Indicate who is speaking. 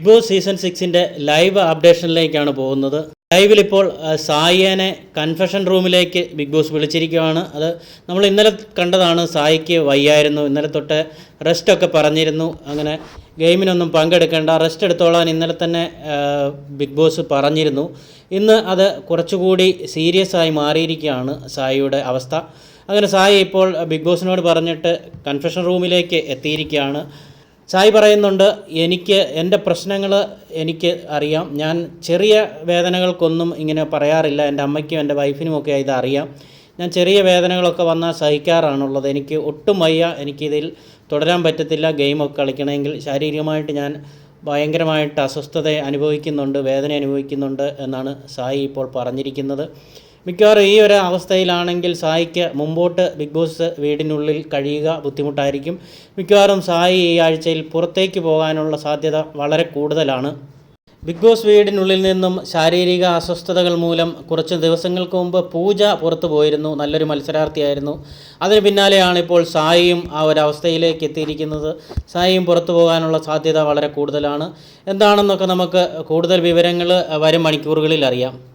Speaker 1: Big Boss season സിക്സിന്റെ live അപ്ഡേഷനിലേക്കാണ് പോകുന്നത്. ലൈവിൽ ഇപ്പോൾ സായിനെ കൺഫെഷൻ റൂമിലേക്ക് ബിഗ് ബോസ് വിളിച്ചിരിക്കുകയാണ്. അത് നമ്മൾ ഇന്നലെ കണ്ടതാണ്. സായിക്ക് വയ്യായിരുന്നു. ഇന്നലെ തൊട്ട് റെസ്റ്റൊക്കെ പറഞ്ഞിരുന്നു. അങ്ങനെ ഗെയിമിനൊന്നും പങ്കെടുക്കേണ്ട. റെസ്റ്റ് എടുത്തോളാൻ ഇന്നലെ തന്നെ ബിഗ് ബോസ് പറഞ്ഞിരുന്നു. ഇന്ന് അത് കുറച്ചുകൂടി സീരിയസ് ആയി മാറിയിരിക്കുകയാണ് സായിയുടെ അവസ്ഥ. അങ്ങനെ സായി ഇപ്പോൾ ബിഗ് ബോസിനോട് പറഞ്ഞിട്ട് കൺഫെഷൻ റൂമിലേക്ക് എത്തിയിരിക്കുകയാണ്. സായി പറയുന്നുണ്ട് എനിക്ക് എന്റെ പ്രശ്നങ്ങൾ എനിക്ക് അറിയാം. ഞാൻ ചെറിയ വേദനകൾക്കൊന്നും ഇങ്ങനെ പറയാറില്ല. എന്റെ അമ്മയ്ക്കും എന്റെ വൈഫിനും ഒക്കെ ഇത് അറിയാം. ഞാൻ ചെറിയ വേദനകളൊക്കെ വന്നാൽ സഹിക്കാറാണുള്ളത്. എനിക്ക് ഒട്ടും വയ്യ. എനിക്കിതിൽ തുടരാൻ പറ്റത്തില്ല. ഗെയിമൊക്കെ കളിക്കണമെങ്കിൽ ശാരീരികമായിട്ട് ഞാൻ ഭയങ്കരമായിട്ട് അസ്വസ്ഥത അനുഭവിക്കുന്നുണ്ട് വേദന അനുഭവിക്കുന്നുണ്ട് എന്നാണ് സായി ഇപ്പോൾ പറഞ്ഞിരിക്കുന്നത്. മിക്കവാറും ഈ ഒരു അവസ്ഥയിലാണെങ്കിൽ സായിക്ക് മുമ്പോട്ട് ബിഗ് ബോസ് വീടിനുള്ളിൽ കഴിയുക ബുദ്ധിമുട്ടായിരിക്കും. മിക്കവാറും സായി ഈ ആഴ്ചയിൽ പുറത്തേക്ക് പോകാനുള്ള സാധ്യത വളരെ കൂടുതലാണ്. ബിഗ് ബോസ് വീടിനുള്ളിൽ നിന്നും ശാരീരിക അസ്വസ്ഥതകൾ മൂലം കുറച്ച് ദിവസങ്ങൾക്ക് മുമ്പ് പൂജ പുറത്തു പോയിരുന്നു. നല്ലൊരു മത്സരാർത്ഥിയായിരുന്നു. അതിന് പിന്നാലെയാണ് ഇപ്പോൾ സായിയും ആ ഒരു അവസ്ഥയിലേക്ക് എത്തിയിരിക്കുന്നത്. സായിയും പുറത്തു പോകാനുള്ള സാധ്യത വളരെ കൂടുതലാണ്. എന്താണെന്നൊക്കെ നമുക്ക് കൂടുതൽ വിവരങ്ങൾ വരും മണിക്കൂറുകളിൽ അറിയാം.